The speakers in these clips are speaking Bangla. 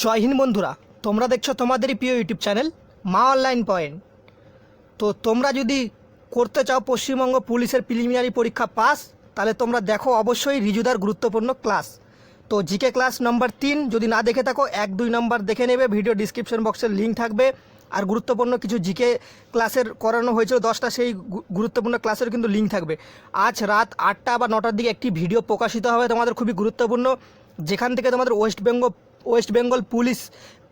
জয় হিন্দ বন্ধুরা, তোমরা দেখছ তোমাদেরই প্রিয় YouTube channel Maa online point. তো তোমরা যদি করতে চাও পশ্চিমবঙ্গ পুলিশের প্রিলিমিনারি পরীক্ষা পাস তাহলে তোমরা দেখো অবশ্যই রিজুদার গুরুত্বপূর্ণ ক্লাস তো জিকে ক্লাস নাম্বার তিন, যদি না দেখে থাকো, এক দুই নম্বর দেখে নেবে ভিডিও ডিসক্রিপশন বক্সের লিঙ্ক থাকবে। আর গুরুত্বপূর্ণ কিছু জিকে ক্লাসের করানো হয়েছিল, দশটা সেই গুরুত্বপূর্ণ ক্লাসের কিন্তু লিঙ্ক থাকবে। আজ রাত আটটা বা নটার দিকে একটি ভিডিও প্রকাশিত হবে, তোমাদের খুবই গুরুত্বপূর্ণ। যেখান থেকে তোমাদের West Bengal West Bengal police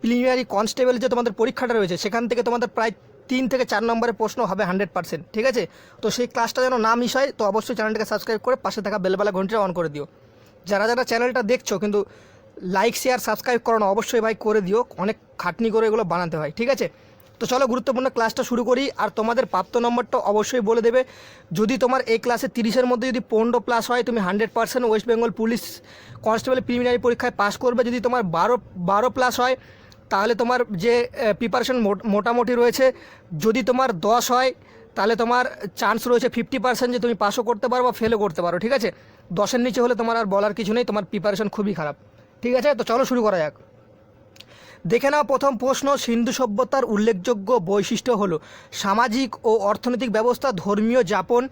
preliminary constable যে তোমাদের পরীক্ষাটা রয়েছে, সেখান থেকে তোমাদের প্রায় তিন থেকে চার নম্বরের প্রশ্ন হবে হান্ড্রেড পার্সেন্ট ঠিক আছে? তো সেই ক্লাসটা যেন না মিস হয়, তো অবশ্যই চ্যানেলটাকে সাবস্ক্রাইব করে পাশে থাকা বেলবেলা ঘন্টিটা অন করে দিও। যারা যারা চ্যানেলটা দেখছ, কিন্তু লাইক শেয়ার সাবস্ক্রাইব করানো অবশ্যই ভাই করে দিও, অনেক খাটনি করে এগুলো বানাতে হয়, ঠিক আছে? তো চলো গুরুত্বপূর্ণ ক্লাসটা শুরু করি, আর তোমাদের প্রাপ্ত নম্বরটা অবশ্যই বলে দেবে। যদি তোমার এই ক্লাসে তিরিশের মধ্যে যদি পনেরো প্লাস হয়, তুমি hundred percent West Bengal police constable preliminary পরীক্ষায় পাস করবে। যদি তোমার বারো বারো প্লাস হয়, তাহলে তোমার যে প্রিপারেশন মোটামুটি রয়েছে। যদি তোমার দশ হয়, তাহলে তোমার চান্স রয়েছে ফিফটি পার্সেন্ট যে তুমি পাসও করতে পারো বা ফেলও করতে পারো, ঠিক আছে? দশের নিচে হলে তোমার আর বলার কিছু নেই, তোমার প্রিপারেশন খুবই খারাপ। ঠিক আছে? তো চলো শুরু করা যাক। দেখে নাও প্রথম প্রশ্ন, সিন্ধু সভ্যতার উল্লেখযোগ্য বৈশিষ্ট্য হলো সামাজিক ও অর্থনৈতিক ব্যবস্থা, ধর্মীয় যাপন,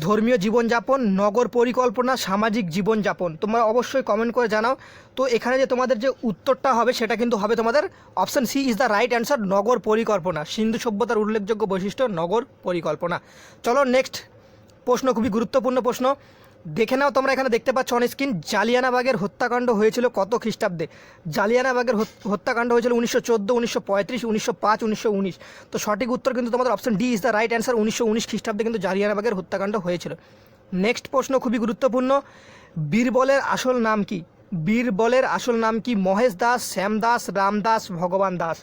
ধর্মীয় জীবনযাপন, নগর পরিকল্পনা, সামাজিক জীবনযাপন। তোমরা অবশ্যই কমেন্ট করে জানাও। তো এখানে যে তোমাদের যে উত্তরটা হবে, সেটা কিন্তু হবে তোমাদের option C is the right answer নগর পরিকল্পনা। সিন্ধু সভ্যতার উল্লেখযোগ্য বৈশিষ্ট্য, নগর পরিকল্পনা। চলো নেক্সট প্রশ্ন, খুবই গুরুত্বপূর্ণ প্রশ্ন। দেখে নাও তোমরা, এখানে দেখতে পাচ্ছ অন স্ক্রিন জালিয়ানাবাগের হত্যাকাণ্ড হয়েছিল কত খ্রিস্টাব্দে? জালিয়ানাবাগের হত্যাকাণ্ড হয়েছিল উনিশশো চোদ্দ, উনিশশো পঁয়ত্রিশ, উনিশশো পাঁচ, উনিশশো উনিশ। তো সঠিক উত্তর কিন্তু তোমাদের option D is the right answer উনিশশো উনিশ খ্রিস্টাব্দে কিন্তু জালিয়ানাবাগের হত্যাকাণ্ড হয়েছিল। নেক্সট প্রশ্ন খুবই গুরুত্বপূর্ণ, বীরবলের আসল নাম কি? বীরবলের আসল নাম কি? মহেশ দাস, শ্যাম দাস, রাম দাস, ভগবান দাস।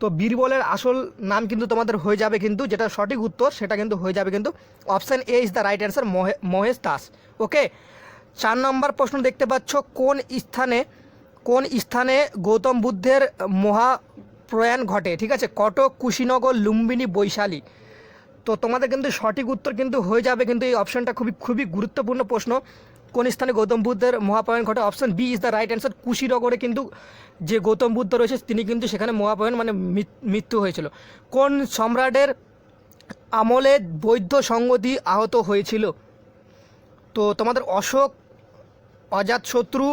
তো বীরবলের আসল নাম কিন্তু তোমাদের হয়ে যাবে কিন্তু যেটা সঠিক উত্তর, সেটা কিন্তু হয়ে যাবে কিন্তু option A is the right answer Mahesh Das. Okay চার নম্বর প্রশ্ন দেখতে পাচ্ছ, কোন স্থানে কোন স্থানে গৌতম বুদ্ধের মহাপ্রয়াণ ঘটে? ঠিক আছে? কটক, কুশিনগর, লুম্বিনী, বৈশালী। তো তোমাদের কিন্তু সঠিক উত্তর কিন্তু হয়ে যাবে কিন্তু এই অপশানটা খুবই খুবই গুরুত্বপূর্ণ প্রশ্ন। কোন স্থানে গৌতম বুদ্ধের মহাপয়ন ঘটে? Option B is the right answer কুশিনগরে কিন্তু যে গৌতম বুদ্ধ রয়েছে, তিনি কিন্তু সেখানে মহাপয়ন মানে মৃত্যু হয়েছিল। কোন সম্রাটের আমলে বৌদ্ধ সংগতি আহত হয়েছিল? তো তোমাদের অশোক, অজাতশত্রু,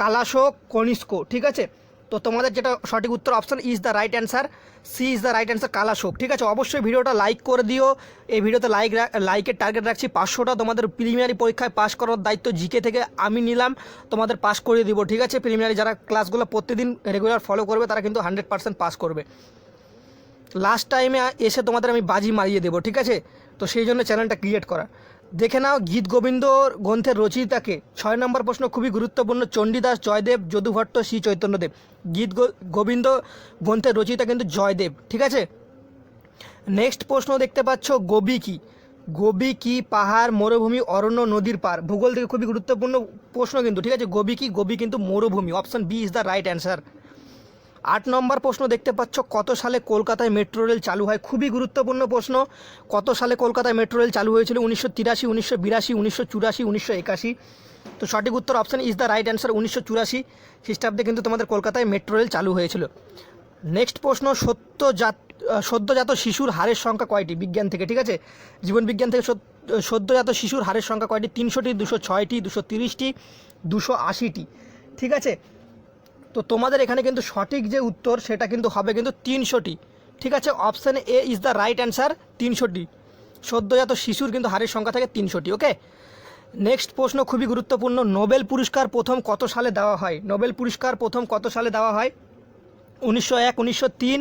কালাশোক, কনিষ্ক, ঠিক আছে? তো তোমাদের যেটা সঠিক উত্তর option is the right answer C is the right answer Kalashoka ঠিক আছে? অবশ্যই ভিডিওটা লাইক করে দিও। এই ভিডিওতে লাইক লাইকের টার্গেট রাখছি পাঁচশোটা। তোমাদের প্রিলিমিনারি পরীক্ষায় পাস করার দায়িত্ব জিকে থেকে আমি নিলাম। তোমাদের পাস করিয়ে দিব, ঠিক আছে? প্রিলিমিনারি যারা ক্লাসগুলো প্রতিদিন রেগুলার ফলো করবে, তারা কিন্তু হান্ড্রেড পার্সেন্ট পাস করবে। লাস্ট টাইমে এসে তোমাদের আমি বাজি মারিয়ে দেবো, ঠিক আছে? তো সেই জন্য চ্যানেলটা ক্রিয়েট করা। দেখে নাও গীত গোবিন্দ গ্রন্থের রচয়িতাকে। ছয় নম্বর প্রশ্ন খুবই গুরুত্বপূর্ণ। চণ্ডীদাস জয়দেব, যদুভট্ট শ্রী চৈতন্যদেব। গীত গোবিন্দ গ্রন্থের রচয়িতা কিন্তু জয়দেব, ঠিক আছে? নেক্সট প্রশ্ন দেখতে পাচ্ছ, গোবি কি? গোবি কি পাহাড়, মরুভূমি, অরণ্য, নদীর পার? ভূগোল থেকে খুবই গুরুত্বপূর্ণ প্রশ্ন কিন্তু, ঠিক আছে? গোবি কি? গোবি কিন্তু মরুভূমি। Option B is the right answer. আট নম্বর প্রশ্ন দেখতে পাচ্ছ, কত সালে কলকাতায় মেট্রো রেল চালু হয়? খুবই গুরুত্বপূর্ণ প্রশ্ন। কত সালে কলকাতায় মেট্রো রেল চালু হয়েছিল? উনিশশো তিরাশি, উনিশশো বিরাশি, উনিশশো চুরাশি, উনিশশো একাশি। তো সঠিক উত্তর option is the right answer উনিশশো চুরাশি খ্রিস্টাব্দে কিন্তু তোমাদের কলকাতায় মেট্রো রেল চালু হয়েছিল। নেক্সট প্রশ্ন, সত্যজাত সদ্যজাত শিশুর হারের সংখ্যা কয়টি? বিজ্ঞান থেকে, ঠিক আছে? জীবন বিজ্ঞান থেকে সদ- সদ্যজাত শিশুর হারের সংখ্যা কয়টি? তিনশোটি, দুশো ছয়টি, দুশো তিরিশটি, দুশো আশিটি, ঠিক আছে? তো তোমাদের এখানে কিন্তু সঠিক যে উত্তর সেটা কিন্তু হবে কিন্তু তিনশোটি। ঠিক আছে? Option A is the right answer তিনশোটি। সদ্যজাত শিশুর কিন্তু হারের সংখ্যা থাকে তিনশোটি ওকে নেক্সট প্রশ্ন খুবই গুরুত্বপূর্ণ, নোবেল পুরস্কার প্রথম কত সালে দেওয়া হয়? নোবেল পুরস্কার প্রথম কত সালে দেওয়া হয়? উনিশশো এক, উনিশশো তিন,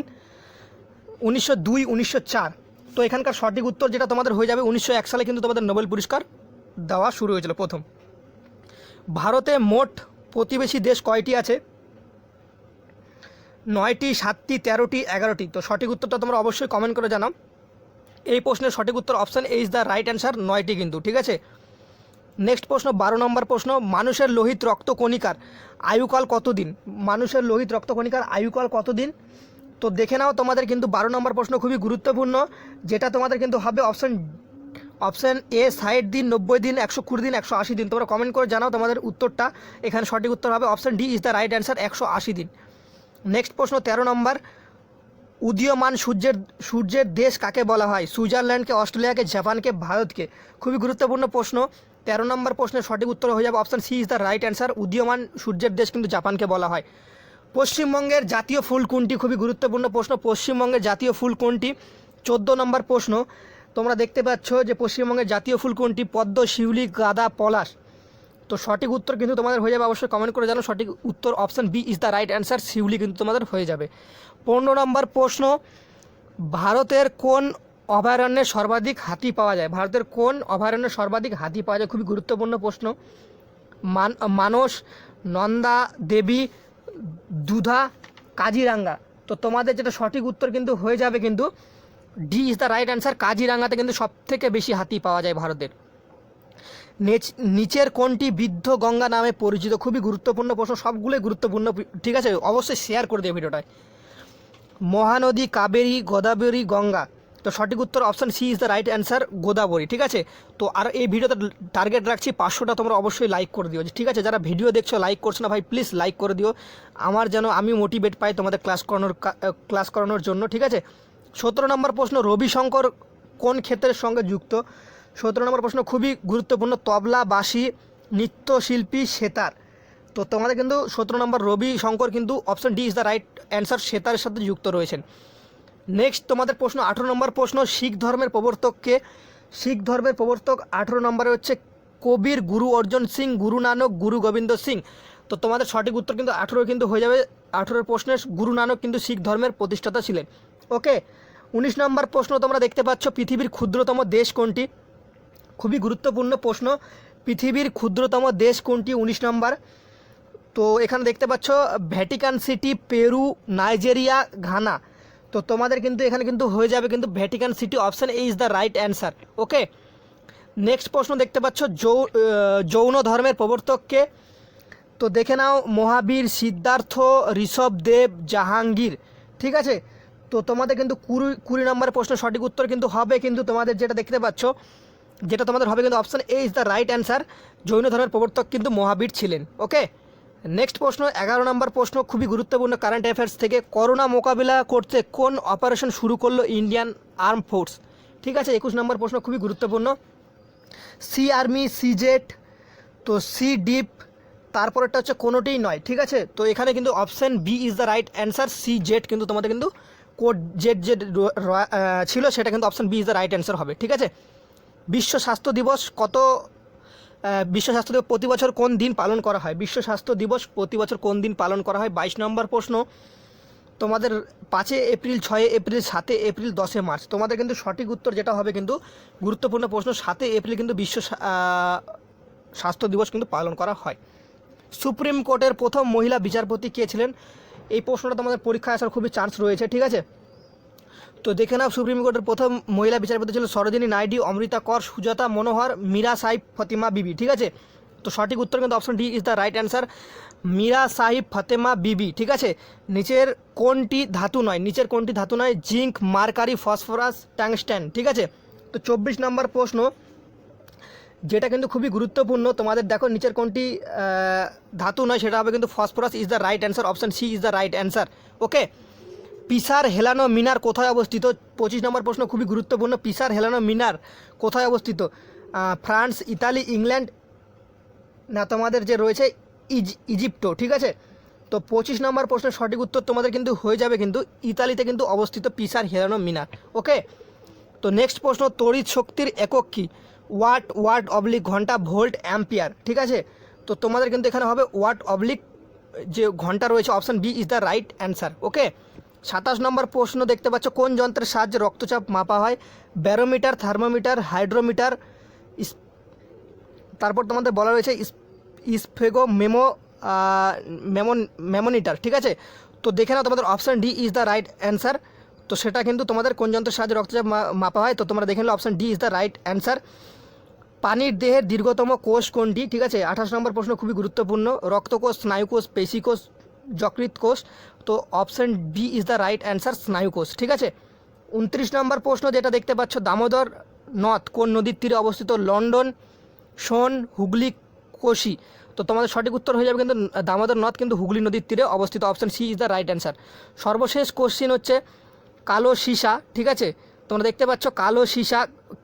উনিশশো দুই, উনিশশো চার। তো এখানকার সঠিক উত্তর যেটা তোমাদের হয়ে যাবে, উনিশশো এক সালে কিন্তু তোমাদের নোবেল পুরস্কার দেওয়া শুরু হয়েছিল প্রথম। ভারতে মোট প্রতিবেশী দেশ কয়টি আছে? নয়টি, সাতটি, তেরোটি, এগারোটি। তো সঠিক উত্তরটা তোমরা অবশ্যই কমেন্ট করে জানাও। এই প্রশ্নের সঠিক উত্তর option A is the right answer নয়টি কিন্তু, ঠিক আছে? নেক্সট প্রশ্ন, বারো নম্বর প্রশ্ন, মানুষের লোহিত রক্ত কণিকার আয়ুকাল কতদিন? মানুষের লোহিত রক্ত কণিকার আয়ুকাল কতদিন? তো দেখে নাও, তোমাদের কিন্তু বারো নম্বর প্রশ্ন খুবই গুরুত্বপূর্ণ, যেটা তোমাদের কিন্তু হবে অপশান অপশান এ ষাট দিন, নব্বই দিন, একশো কুড়ি দিন, একশো আশি দিন। তোমরা কমেন্ট করে জানাও তোমাদের উত্তরটা। এখানে সঠিক উত্তর হবে option D is the right answer একশো আশি দিন। নেক্সট প্রশ্ন, তেরো নম্বর। উদীয়মান সূর্যের সূর্যের দেশ কাকে বলা হয়? সুইজারল্যান্ডকে, অস্ট্রেলিয়াকে, জাপানকে, ভারতকে? খুবই গুরুত্বপূর্ণ প্রশ্ন। তেরো নম্বর প্রশ্নের সঠিক উত্তর হয়ে যাবে option C is the right answer উদীয়মান সূর্যের দেশ কিন্তু জাপানকে বলা হয়। পশ্চিমবঙ্গের জাতীয় ফুল কোনটি? খুবই গুরুত্বপূর্ণ প্রশ্ন। পশ্চিমবঙ্গের জাতীয় ফুল কোনটি? চোদ্দ নম্বর প্রশ্ন। তোমরা দেখতে পাচ্ছ যে পশ্চিমবঙ্গের জাতীয় ফুল কোনটি? পদ্ম, শিউলি, গাদা, পলাশ। তো সঠিক উত্তর কিন্তু তোমাদের হয়ে যাবে। অবশ্যই কমেন্ট করে জানো সঠিক উত্তর option B is the right answer শিউলি কিন্তু তোমাদের হয়ে যাবে। পনেরো নম্বর প্রশ্ন, ভারতের কোন অভয়ারণ্যে সর্বাধিক হাতি পাওয়া যায়? ভারতের কোন অভয়ারণ্যে সর্বাধিক হাতি পাওয়া যায়? খুবই গুরুত্বপূর্ণ প্রশ্ন। মান, মানস, নন্দা, দেবী, দুধা, কাজিরাঙ্গা। তো তোমাদের যেটা সঠিক উত্তর কিন্তু হয়ে যাবে কিন্তু D is the right answer কাজিরাঙ্গাতে কিন্তু সব থেকে বেশি হাতি পাওয়া যায় ভারতের। নিচের কোনটি বৃদ্ধ গঙ্গা নামে পরিচিত? খুবই গুরুত্বপূর্ণ প্রশ্ন, সবগুলোই গুরুত্বপূর্ণ। ঠিক আছে, অবশ্যই শেয়ার করে দিও ভিডিওটায়। মহানদী, কাবেরী, গোদাবরী, গঙ্গা। তো সঠিক উত্তর option C is the right answer Godavari, ঠিক আছে? তো আর এই ভিডিওতে টার্গেট রাখছি, পাঁচশোটা তোমরা অবশ্যই লাইক করে দিও। ঠিক আছে, যারা ভিডিও দেখছ লাইক করছ না ভাই প্লিজ লাইক করে দিও। আমার যেন, আমি মোটিভেট পাই তোমাদের ক্লাস করানোর ক্লাস করানোর জন্য, ঠিক আছে? সতেরো নম্বর প্রশ্ন, রবিশঙ্কর কোন ক্ষেত্রের সঙ্গে যুক্ত? সতেরো নম্বর প্রশ্ন, খুবই গুরুত্বপূর্ণ তবলা বাঁশি নৃত্যশিল্পী সেতার। তো তোমাদের কিন্তু সতেরো নম্বর রবি শঙ্কর কিন্তু option D is the right answer সেতারের সাথে যুক্ত রয়েছেন। নেক্সট তোমাদের প্রশ্ন, আঠেরো নম্বর প্রশ্ন, শিখ ধর্মের প্রবর্তককে, শিখ ধর্মের প্রবর্তক আঠেরো নম্বরে হচ্ছে কবির গুরু অর্জন সিং, গুরু নানক, গুরু গোবিন্দ সিং। তো তোমাদের সঠিক উত্তর কিন্তু আঠেরো কিন্তু হয়ে যাবে, আঠেরোর প্রশ্নের গুরু নানক কিন্তু শিখ ধর্মের প্রতিষ্ঠাতা ছিলেন। ওকে উনিশ নম্বর প্রশ্ন তোমরা দেখতে পাচ্ছ, পৃথিবীর ক্ষুদ্রতম দেশ কোনটি? খুবই গুরুত্বপূর্ণ প্রশ্ন। পৃথিবীর ক্ষুদ্রতম দেশ কোনটি? উনিশ নম্বর। তো এখানে দেখতে পাচ্ছ, Vatican City, Peru, Nigeria, Ghana. তো তোমাদের কিন্তু এখানে কিন্তু হয়ে যাবে কিন্তু Vatican City option is the right answer okay next প্রশ্ন দেখতে পাচ্ছ যৌন ধর্মের প্রবর্তককে তো দেখে নাও, মহাবীর, সিদ্ধার্থ, ঋষভ দেব, জাহাঙ্গীর, ঠিক আছে? তো তোমাদের কিন্তু কুড়ি কুড়ি নম্বর প্রশ্ন সঠিক উত্তর কিন্তু হবে কিন্তু তোমাদের যেটা দেখতে পাচ্ছ যেটা তোমাদের হবে কিন্তু option A is the right answer Jain ধর্মের প্রবর্তক কিন্তু মহাবীর ছিলেন ওকে নেক্সট প্রশ্ন এগারো নম্বর প্রশ্ন খুবই গুরুত্বপূর্ণ কারেন্ট অ্যাফেয়ার্স থেকে। করোনা মোকাবিলা করতে কোন অপারেশন শুরু করল ইন্ডিয়ান আর্ম ফোর্স ঠিক আছে একুশ নম্বর প্রশ্ন খুবই গুরুত্বপূর্ণ। সি আর্মি সি জেট তো সি ডিপ তারপরেরটা হচ্ছে কোনোটিই নয় ঠিক আছে? তো এখানে কিন্তু option B is the right answer sea jet কিন্তু তোমাদের কিন্তু কোড জেট আহ, ছিল সেটা কিন্তু option B is the right answer হবে ঠিক আছে? বিশ্ব স্বাস্থ্য দিবস কত বিশ্ব স্বাস্থ্য দিবস প্রতি বছর কোন দিন পালন করা হয়? বিশ্ব স্বাস্থ্য দিবস প্রতি বছর কোন দিন পালন করা হয়? বাইশ নম্বর প্রশ্ন। তোমাদের পাঁচে এপ্রিল, ছয়ে এপ্রিল, সাতে এপ্রিল, দশে মার্চ। তোমাদের কিন্তু সঠিক উত্তর যেটা হবে কিন্তু গুরুত্বপূর্ণ প্রশ্ন, সাতে এপ্রিল কিন্তু বিশ্ব স্বা- স্বাস্থ্য দিবস কিন্তু পালন করা হয়। সুপ্রিম কোর্টের প্রথম মহিলা বিচারপতি কে ছিলেন? এই প্রশ্নটা তোমাদের পরীক্ষায় আসার খুবই চান্স রয়েছে, ঠিক আছে? তো দেখে নাও, সুপ্রিম কোর্টের প্রথম মহিলা বিচারপতি ছিল সরোজিনী নাইডি, অমৃতা কর, সুজাতা মনোহর, মীরা সাহিব, ফতিমা বিবি, ঠিক আছে? তো সঠিক উত্তর কিন্তু option D is the right answer Meera Sahib, Fatima Bibi, ঠিক আছে? নিচের কোনটি ধাতু নয়? নিচের কোনটি ধাতু নয়? জিঙ্ক, মার্কারি, ফসফরাস ট্যাংস্ট্যান ঠিক আছে? তো চব্বিশ নম্বর প্রশ্ন, যেটা কিন্তু খুবই গুরুত্বপূর্ণ, তোমাদের দেখো নিচের কোনটি ধাতু নয়, সেটা হবে কিন্তু phosphorus is the right answer option C is the right answer okay পিসার হেলানো মিনার কোথায় অবস্থিত? পঁচিশ নম্বর প্রশ্ন খুবই গুরুত্বপূর্ণ। পিসার হেলানো মিনার কোথায় অবস্থিত? ফ্রান্স, ইতালি, ইংল্যান্ড, না, তোমাদের যে রয়েছে, ইজ, ইজিপ্টো, ঠিক আছে? তো পঁচিশ নম্বর প্রশ্নের সঠিক উত্তর তোমাদের কিন্তু হয়ে যাবে কিন্তু ইতালিতে কিন্তু অবস্থিত পিসার হেলানো মিনার, ওকে? তো নেক্সট প্রশ্ন, তড়িৎ শক্তির একক কি? ওয়াট ওয়াট অবলিক ঘণ্টা ভোল্ট অ্যাম্পিয়ার ঠিক আছে? তো তোমাদের কিন্তু এখানে হবে ওয়াট অবলিক যে ঘণ্টা রয়েছে option B is the right answer okay? সাতাশ নম্বর প্রশ্ন দেখতে পাচ্ছ, কোন যন্ত্রের সাহায্যে রক্তচাপ মাপা হয়? ব্যারোমিটার, থার্মোমিটার, হাইড্রোমিটার তারপর তোমাদের বলা রয়েছে ইস- ইসফেগো মেমো মেমন, মেমোনিটার, ঠিক আছে? তো দেখে নাও তোমাদের option D is the right answer. তো সেটা কিন্তু তোমাদের কোন যন্ত্রের সাহায্যে রক্তচাপ মাপা হয়? তো তোমরা দেখে নিলে option D is the right answer. পানির দেহের দীর্ঘতম কোষ কোনটি? ঠিক আছে, আঠাশ নম্বর প্রশ্ন খুবই গুরুত্বপূর্ণ। রক্তকোষ, স্নায়ুকোষ, পেশিকোষ যকৃত কোষ, তো option B is the right answer স্নায়ুকোষ ঠিক আছে? উনত্রিশ নম্বর প্রশ্ন যেটা দেখতে পাচ্ছ, দামোদর নদ কোন নদীর তীরে অবস্থিত? লন্ডন, সোন, হুগলি, কোশি। তো তোমাদের সঠিক উত্তর হয়ে যাবে কিন্তু, দামোদর নদ কিন্তু হুগলি নদীর তীরে অবস্থিত। Option C is the right answer সর্বশেষ কোশ্চিন হচ্ছে, কালো সীসা, ঠিক আছে? তোমরা দেখতে পাচ্ছ, কালো সীসা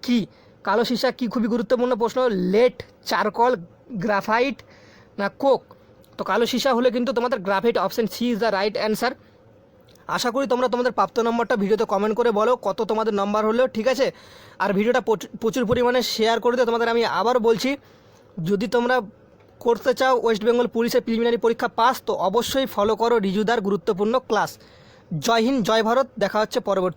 কি? কালো সীসা কি? খুবই গুরুত্বপূর্ণ প্রশ্ন। লেট, চারকল, গ্রাফাইট না কোক? তো কালো সীসা হলে কিন্তু তোমাদের graphite option C is the right answer. আশা করি তোমরা তোমাদের প্রাপ্ত নম্বরটা ভিডিওতে কমেন্ট করে বলো কত তোমাদের নম্বর হলো, ঠিক আছে? আর ভিডিওটা প্রচুর পরিমাণে শেয়ার করে দিও, তোমাদের আমি আবার বলছি, যদি তোমরা করতে চাও ওয়েস্ট বেঙ্গল পুলিশের প্রিলিমিনারি পরীক্ষা পাস, তো অবশ্যই ফলো করো রিজুদার গুরুত্বপূর্ণ ক্লাস। জয় হিন্দ, জয় ভারত, দেখা হচ্ছে পরবর্তী